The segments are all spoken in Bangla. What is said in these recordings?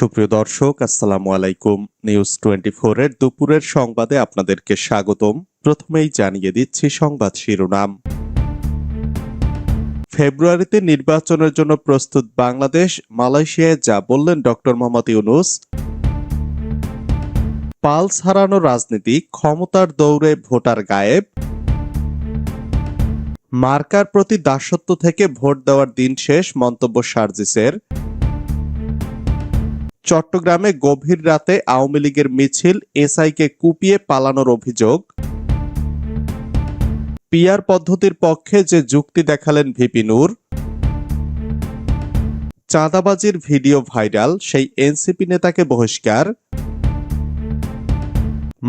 সুপ্রিয় দর্শক, আসসালামু আলাইকুম। নিউজ টোয়েন্টি এর দুপুরের সংবাদে আপনাদেরকে স্বাগতম। প্রথমেই জানিয়ে দিচ্ছি সংবাদ শিরোনাম। ফেব্রুয়ারিতে নির্বাচনের জন্য প্রস্তুত বাংলাদেশ, মালয়েশিয়ায় যা বললেন ডক্টর মোহাম্মদ ইউনুস। পালস হারানো রাজনীতি, ক্ষমতার দৌড়ে ভোটার গায়েব। মার্কার প্রতি দাসত্ব থেকে ভোট দেওয়ার দিন শেষ, মন্তব্য সার্জিসের। চট্টগ্রামে গভীর রাতে আওয়ামী লীগের মিছিল, এসআইকে কুপিয়ে পালানোর অভিযোগ। পিয়ার পদ্ধতির পক্ষে যে যুক্তি দেখালেন ভিপি নূর। চাঁদাবাজির ভিডিও ভাইরাল, সেই এনসিপি নেতাকে বহিষ্কার।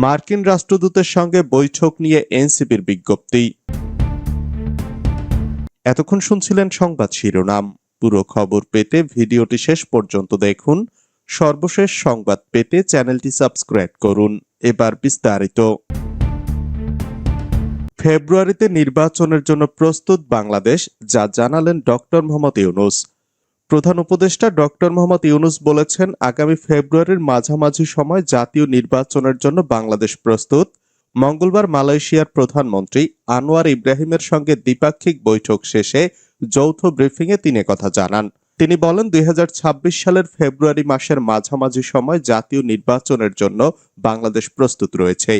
মার্কিন রাষ্ট্রদূতের সঙ্গে বৈঠক নিয়ে এনসিপির বিজ্ঞপ্তি। এতক্ষণ শুনছিলেন সংবাদ শিরোনাম। পুরো খবর পেতে ভিডিওটি শেষ পর্যন্ত দেখুন। সর্বশেষ সংবাদ পেতে চ্যানেলটি সাবস্ক্রাইব করুন। এবার বিস্তারিত। ফেব্রুয়ারিতে নির্বাচনের জন্য প্রস্তুত বাংলাদেশ, যা জানালেন ডক্টর মোহাম্মদ ইউনুস। প্রধান উপদেষ্টা ডক্টর মোহাম্মদ ইউনুস বলেছেন, আগামী ফেব্রুয়ারির মাঝামাঝি সময় জাতীয় নির্বাচনের জন্য বাংলাদেশ প্রস্তুত। মঙ্গলবার মালয়েশিয়ার প্রধানমন্ত্রী আনোয়ার ইব্রাহিমের সঙ্গে দ্বিপাক্ষিক বৈঠক শেষে যৌথ ব্রিফিংয়ে তিনি কথা জানান। তিনি বলেন, দুই হাজার ছাব্বিশ সালের ফেব্রুয়ারি মাসের মাঝামাঝি সময় জাতীয় নির্বাচনের জন্য বাংলাদেশ প্রস্তুত রয়েছে।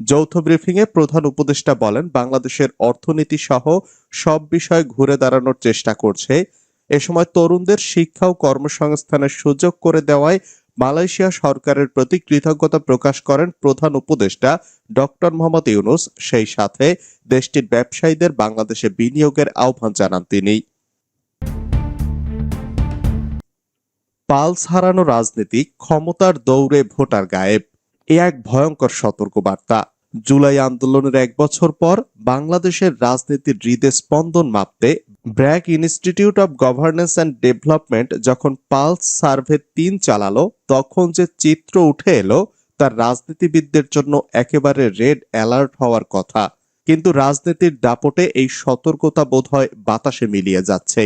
যৌথ ব্রিফিংয়ে প্রধান উপদেষ্টা বলেন, বাংলাদেশের অর্থনীতি সহ সব বিষয় ঘুরে দাঁড়ানোর চেষ্টা করছে। এ সময় তরুণদের শিক্ষা ও কর্মসংস্থানের সুযোগ করে দেওয়ায় মালয়েশিয়া সরকারের প্রতি কৃতজ্ঞতা প্রকাশ করেন প্রধান উপদেষ্টা ডক্টর মোহাম্মদ ইউনুস। সেই সাথে দেশটির ব্যবসায়ীদের বাংলাদেশে বিনিয়োগের আহ্বান জানান তিনি। পালস হারানো রাজনীতি ক্ষমতার দৌড়ে ভোটার গায়েব। এ এক ভয়ঙ্কর সতর্কবার্তা। জুলাই আন্দোলনের এক বছর পর বাংলাদেশের রাজনীতির হৃদে স্পন্দন মাপতে BRAC institute of governance and development যখন পালস সার্ভে তিন চালালো, তখন যে চিত্র উঠে এলো তার রাজনীতিবিদদের জন্য একেবারে রেড অ্যালার্ট হওয়ার কথা। কিন্তু রাজনীতির দাপটে এই সতর্কতা বোধহয় বাতাসে মিলিয়ে যাচ্ছে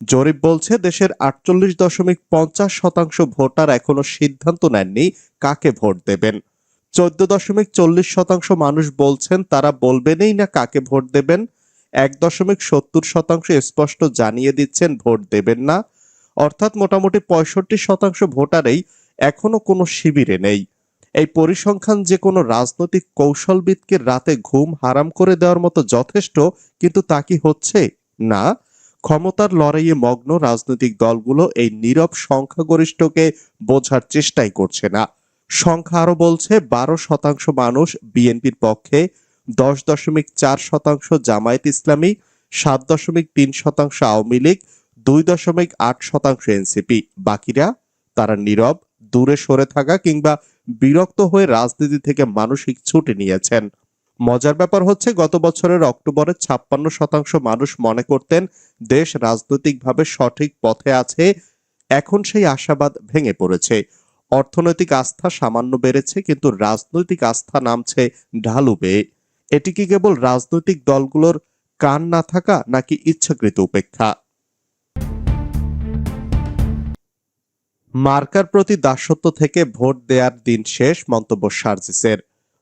জরিপ বলছে দেশের আটচল্লিশ দশমিক পঞ্চাশ শতাংশ ভোটার এখনও সিদ্ধান্ত নেননি কাকে ভোট দেবেন। চোদ্দ দশমিক চল্লিশ শতাংশ মানুষ বলছেন তারা বলবেনই না কাকে ভোট দেবেন। এক দশমিক সত্তর শতাংশ স্পষ্ট জানিয়ে দিচ্ছেন ভোট দেবেন না। অর্থাৎ মোটামুটি পঁয়ষট্টি শতাংশ ভোটারেই এখনও কোনো শিবিরে নেই। এই পরিসংখ্যান যে কোনো রাজনৈতিক কৌশলবিদকে রাতে ঘুম হারাম করে দেওয়ার মতো যথেষ্ট, কিন্তু তা কি হচ্ছে? না। ক্ষমতার লড়াইয়ে মগ্ন রাজনৈতিক দলগুলো এই নীরব সংখ্যাগরিষ্ঠকে বোঝার চেষ্টাই করছে না। সংখ্যা আরও বলছে, বারো শতাংশ মানুষ বিএনপির পক্ষে, দশ দশমিক চার শতাংশ জামায়াত ইসলামী, সাত দশমিক তিন শতাংশ আওয়ামী লীগ, দুই দশমিক আট শতাংশ এনসিপি। বাকিরা, তারা নীরব, দূরে সরে থাকা কিংবা বিরক্ত হয়ে রাজনীতি থেকে মানসিক ছুটি নিয়েছেন। মজার ব্যাপার হচ্ছে, গত বছরের অক্টোবরে ছাপ্পান্ন শতাংশ মানুষ মনে করতেন দেশ রাজনৈতিকভাবে সঠিক পথে আছে, এখন সেই আশাবাদ ভেঙে পড়েছে। অর্থনৈতিক আস্থা সামান্য বেড়েছে, কিন্তু রাজনৈতিক আস্থা নামছে ঢালু বেয়ে এটি কি কেবল রাজনৈতিক দলগুলোর কান না থাকা, নাকি ইচ্ছাকৃত উপেক্ষা? মার্কার প্রতি দাসত্ব থেকে ভোট দেওয়ার দিন শেষ, মন্তব্য সার্জিসের।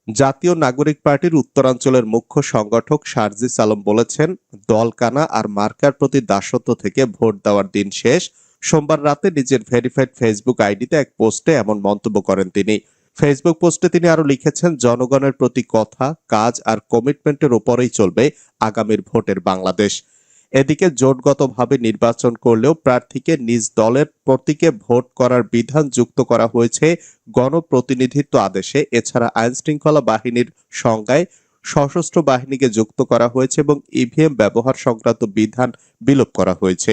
জাতীয় নাগরিক পার্টির উত্তরাঞ্চলের মুখ্য সংগঠক সার্জিস আলম বলেছেন, দলকানা আর মার্কার প্রতি দাসত্ব থেকে ভোট দেওয়ার দিন শেষ। সোমবার রাতে নিজের ভেরিফাইড ফেসবুক আইডিতে এক পোস্টে এমন মন্তব্য করেন তিনি। ফেসবুক পোস্টে তিনি আরও লিখেছেন, জনগণের প্রতি কথা, কাজ আর কমিটমেন্টের উপরেই চলবে আগামীর ভোটের বাংলাদেশ। এদিকে জোটগতভাবে নির্বাচন করলেও প্রার্থীকে নিজ দলের প্রতীকে ভোট করার বিধান যুক্ত করা হয়েছে গণপ্রতিনিধিত্ব আদেশে। এছাড়া আইন শৃঙ্খলা বাহিনীর সংজ্ঞায় সশস্ত্র বাহিনীকে যুক্ত করা হয়েছে এবং ইভিএম ব্যবহার সংক্রান্ত বিধান বিলোপ করা হয়েছে।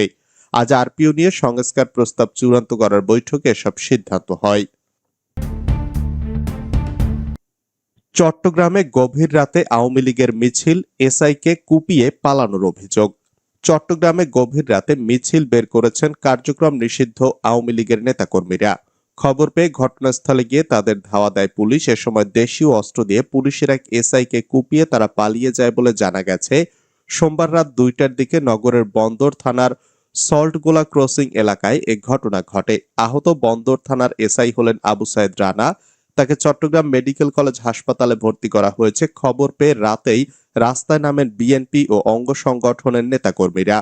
আজ আরপিও নিয়ে সংস্কার প্রস্তাব চূড়ান্ত করার বৈঠকে এসব সিদ্ধান্ত হয়। চট্টগ্রামে গভীর রাতে আওয়ামী লীগের মিছিল, এসআইকে কুপিয়ে পালানোর অভিযোগ। চট্টগ্রামে গভীর রাতে মিছিল বের করেছেন কার্যক্রম নিষিদ্ধ আওয়ামী লীগের নেতাকর্মীরা। খবর পেয়ে ঘটনাস্থলে গিয়ে তাদের ধাওয়া দেয় পুলিশ। এ সময় দেশীয় অস্ত্র দিয়ে পুলিশের এক এসআইকে কুপিয়ে তারা পালিয়ে যায় বলে জানা গেছে। সোমবার রাত দুইটার দিকে নগরের বন্দর থানার সল্টগোলা ক্রসিং এলাকায় এ ঘটনা ঘটে। আহত বন্দর থানার এসআই হলেন আবু সাইদ রানা। তাকে চট্টগ্রাম মেডিকেল কলেজ হাসপাতালে ভর্তি করা হয়েছে। খবর পেয়ে রাতেই রাস্তায় নামেন বিএনপি ও অঙ্গ সংগঠনের নেতাকর্মীরা।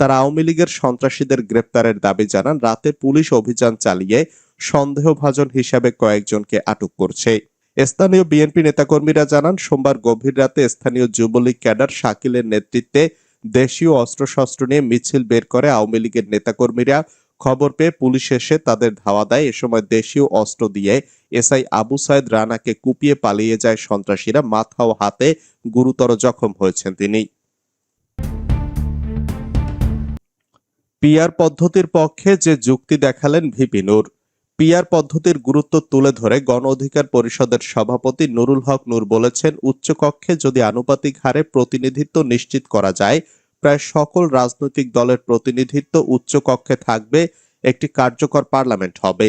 তারা আওয়ামী লীগের সন্ত্রাসীদের গ্রেপ্তারের দাবি জানান। রাতে পুলিশ অভিযান চালিয়ে সন্দেহভাজন হিসাবে কয়েকজনকে আটক করছে। স্থানীয় বিএনপি নেতাকর্মীরা জানান, সোমবার গভীর রাতে স্থানীয় যুবলীগ ক্যাডার শাকিলের নেতৃত্বে দেশীয় অস্ত্রশস্ত্র নিয়ে মিছিল বের করে আওয়ামী লীগের নেতাকর্মীরা খবর পেয়ে পুলিশ এসে তাদের ধাওয়া দেয়। এ সময় দেশীয় অস্ত্র দিয়ে এসআই আবু সাইদ রানাকে কুপিয়ে পালিয়ে যায় সন্ত্রাসীরা। মাথা ও হাতে গুরুতর জখম হয়েছেন তিনি। পিয়ার পদ্ধতির পক্ষে যে যুক্তি দেখালেন ভিপি নূর। পিয়ার পদ্ধতির গুরুত্ব তুলে ধরে গণ অধিকার পরিষদের সভাপতি নুরুল হক নূর বলেছেন, উচ্চকক্ষে যদি আনুপাতিক হারে প্রতিনিধিত্ব নিশ্চিত করা যায় প্রায় সকল রাজনৈতিক দলের প্রতিনিধিত্ব উচ্চকক্ষে থাকবে, একটি কার্যকর পার্লামেন্ট হবে।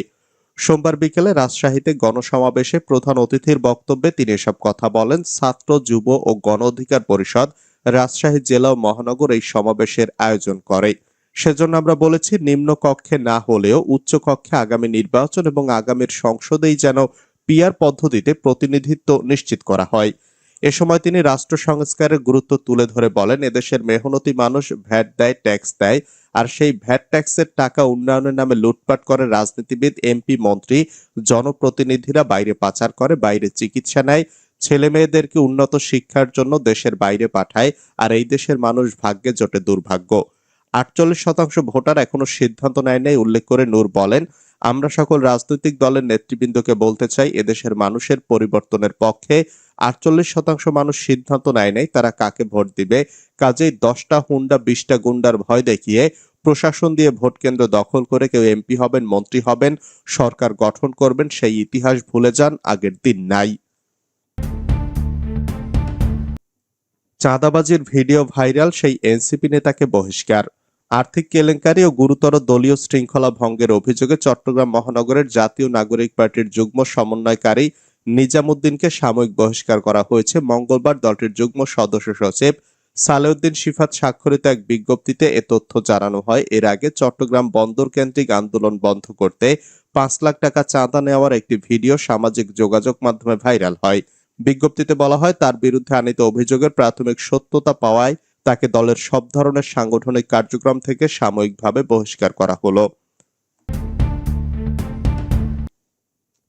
সোমবার বিকেলে রাজশাহীতে গণসমাবেশে প্রধান অতিথির বক্তব্যে তিনি এসব কথা বলেন। ছাত্র, যুব ও গণ অধিকার পরিষদ রাজশাহী জেলা ও মহানগর এই সমাবেশের আয়োজন করে। সেজন্য আমরা বলেছি, নিম্ন কক্ষে না হলেও উচ্চ কক্ষে আগামী নির্বাচন এবং আগামীর সংসদেই যেন পিয়ার পদ্ধতিতে প্রতিনিধিত্ব নিশ্চিত করা হয়। এ সময় তিনি রাষ্ট্র সংস্কারের গুরুত্ব তুলে ধরে বলেন, এদেশের মেহনতি মানুষ ভ্যাট দেয়, ট্যাক্স দেয়, আর সেই ভ্যাট ট্যাক্সের টাকা উন্নয়নের নামে লুটপাট করে রাজনীতিবিদ, এমপি, মন্ত্রী, জনপ্রতিনিধিরা বাইরে পাচার করে, বাইরে চিকিৎসা নেয় ছেলে মেয়েদেরকে উন্নত শিক্ষার জন্য দেশের বাইরে পাঠায়, আর এই দেশের মানুষ ভাগ্যে জোটে দুর্ভাগ্য। আটচল্লিশ শতাংশ ভোটার এখনও সিদ্ধান্ত নেয় নাই উল্লেখ করে নূর বলেন আমরা সকল রাজনৈতিক দলের নেতৃবৃন্দকে বলতে চাই, এদেশের মানুষের পরিবর্তনের পক্ষে আটচল্লিশ শতাংশ মানুষ সিদ্ধান্ত নেয় নাই, তারা কাকে ভোট দিবে। কাজেই দশটা হুন্ডা, বিশটা গুন্ডার ভয় দেখিয়ে প্রশাসন দিয়ে ভোট কেন্দ্র দখল করে কেউ এমপি হবেন, মন্ত্রী হবেন, সরকার গঠন করবেন, সেই ইতিহাস ভুলে যান, আগের দিন নাই। চাঁদাবাজির ভিডিও ভাইরাল, সেই এনসিপি নেতাকে বহিষ্কার। আর্থিক কেলেঙ্কারি ও গুরুতর দলীয় শৃঙ্খলা ভঙ্গের অভিযোগে চট্টগ্রাম মহানগরের জাতীয় নাগরিক পার্টির যুগ্ম সমন্বয়কারী নিজামুদ্দিনকে সাময়িক বহিষ্কার করা হয়েছে। মঙ্গলবার দলটির যুগ্ম সদস্য সচিব সালেউদ্দিন সিফাত স্বাক্ষরিত এক বিজ্ঞপ্তিতে এ তথ্য জানানো হয়। এর আগে চট্টগ্রাম বন্দর কেন্দ্রিক আন্দোলন বন্ধ করতে পাঁচ লাখ টাকা চাঁদা নেওয়ার একটি ভিডিও সামাজিক যোগাযোগ মাধ্যমে ভাইরাল হয়। বিজ্ঞপ্তিতে বলা হয়, তার বিরুদ্ধে আনিত অভিযোগের প্রাথমিক সত্যতা পাওয়ায় তাকে দলের সব ধরনের সাংগঠনিক কার্যক্রম থেকে সাময়িকভাবে বহিষ্কার করা হলো।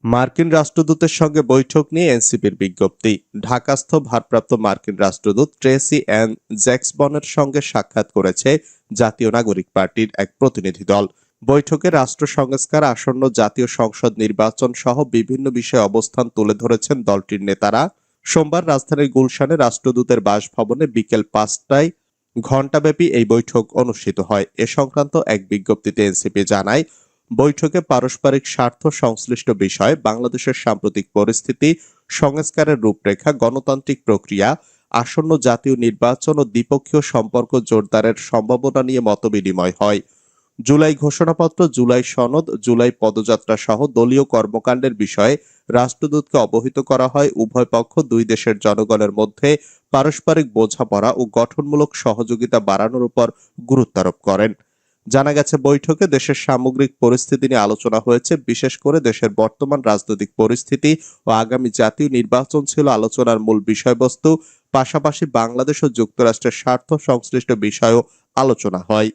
মার্কিন রাষ্ট্রদূতের সঙ্গে বৈঠক নিয়ে এনসিপির বিজ্ঞপ্তি। ঢাকাস্থ ভারপ্রাপ্ত মার্কিন রাষ্ট্রদূত ট্রেসি অ্যান জ্যাক্সবনের সঙ্গে সাক্ষাৎ করেছে জাতীয় নাগরিক পার্টির এক প্রতিনিধি দল। বৈঠকে রাষ্ট্র সংস্কার, আসন্ন জাতীয় সংসদ নির্বাচন সহ বিভিন্ন বিষয়ে অবস্থান তুলে ধরেছেন দলটির নেতারা। সোমবার রাজধানীর গুলশানে রাষ্ট্রদূতের বাসভবনে বিকেল পাঁচটায় ঘণ্টাব্যাপী এই বৈঠক অনুষ্ঠিত হয়। এ সংক্রান্ত এক বিজ্ঞপ্তিতে এনসিপি জানায়, বৈঠকে পারস্পরিক স্বার্থ সংশ্লিষ্ট বিষয়, বাংলাদেশের সাম্প্রতিক পরিস্থিতি, সংস্কারের রূপরেখা, গণতান্ত্রিক প্রক্রিয়া, আসন্ন জাতীয় নির্বাচন ও দ্বিপক্ষীয় সম্পর্ক জোরদারের সম্ভাবনা নিয়ে মতবিনিময় হয়। জুলাই ঘোষণাপত্র, জুলাই সনদ, জুলাই পদযাত্রা সহ দলীয় কর্মকাণ্ডের বিষয়ে রাষ্ট্রদূতকে অবহিত করা হয়। উভয় পক্ষ দুই দেশের জনগণের মধ্যে পারস্পরিক বোঝাপড়া ও গঠনমূলক সহযোগিতা বাড়ানোর উপর গুরুত্বারোপ করেন। জানা গেছে, বৈঠকে দেশের সামগ্রিক পরিস্থিতি নিয়ে আলোচনা হয়েছে। বিশেষ করে দেশের বর্তমান রাজনৈতিক পরিস্থিতি ও আগামী জাতীয় নির্বাচন ছিল আলোচনার মূল বিষয়বস্তু। পাশাপাশি বাংলাদেশ ও যুক্তরাষ্ট্রের স্বার্থ সংশ্লিষ্ট বিষয়েও আলোচনা হয়।